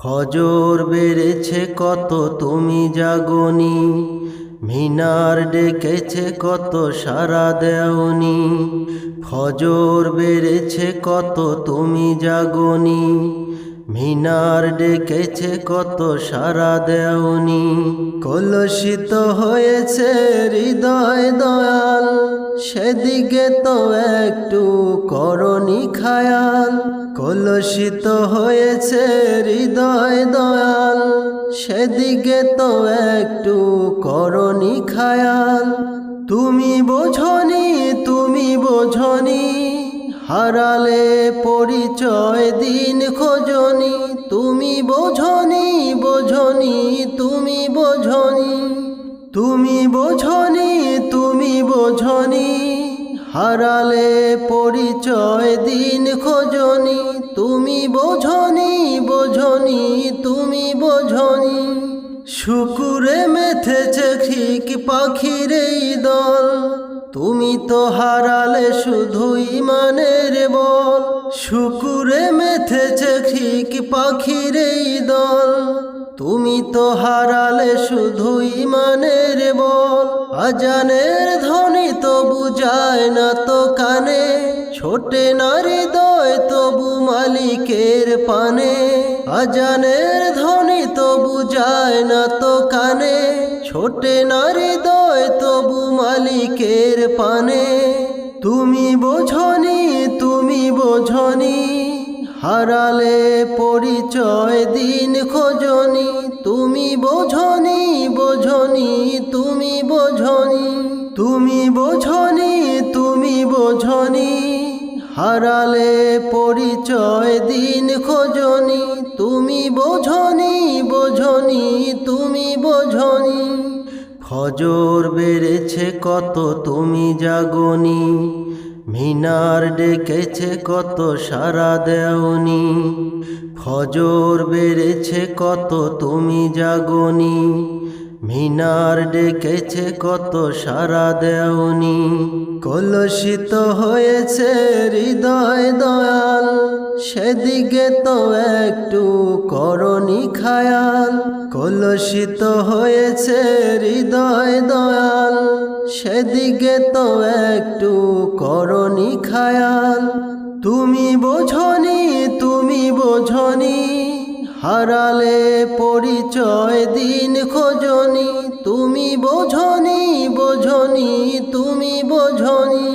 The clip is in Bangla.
ফজর বেড়েছে কত তুমি জাগনি, মিনার ডেকেছে কত সারা দেওনি ফজর বেড়েছে কত তুমি জাগনি, মিনার ডেকেছে কত সারা দেওনি। কলসিত হয়েছে হৃদয় দয়াল, সেদিকে তো একটু করনি খায়াল। কলসিত হয়েছে হৃদয় দয়াল। সেদিকে তো একটু করনি খায়াল। তুমি বোঝনি তুমি বোঝনি, হারালে পরিচয় দিন খোঁজনি। তুমি বোঝনি বোঝনি, তুমি বোঝনি। তুমি বোঝনি তুমি বোঝনি। হারালে পরিচয় দিন খোঁজনি, তুমি বোঝনি বোঝনি, তুমি বোঝনি। শুকুরে মেথেছে ঠিক পাখির দল, তুমি তো হারালে শুধুই ইমানের বল। শুকুরে মেথেছে ঠিক পাখির দল, তুমি তো হারালে শুধুই ইমানের বল। আজানের ধ্বনি তো বুঝায় না তো কানে, ছোটে নারী দয় তবু মালিকের পানে। আজানের ধ্বনি তো বুঝায় না তো কানে, ছোটে নারী দয় তবু মালিকের পানে। তুমি বোঝনি তুমি বোঝনি হারালে পরিচয় দিন খোঁজনি, তুমি বোঝনি বোঝনি, তুমি বোঝনি তুমি বোঝনি তুমি বোঝনি। হারালে পরিচয় দিন খোঁজনি, তুমি বোঝনি বোঝনি, তুমি বোঝনি। ফজর বেড়েছে কত, তুমি জাগনি। মিনার ডেকেছে কত সারা দেওনি, ফজর বেড়েছে কত তুমি জাগনি, মিনার ডেকেছে কত সারা দেওনি, কলসিত হয়েছে হৃদয় দয়াল। সেদিকে তো একটু করনি খায়াল, কলসিত হয়েছে হৃদয় দয়াল। সেদিকে তো একটু করনি খায়াল, তুমি বোঝনি তুমি বোঝনি, হারালে পরিচয় দিন খোঁজনি, তুমি বোঝনি বোঝনি, তুমি বোঝনি।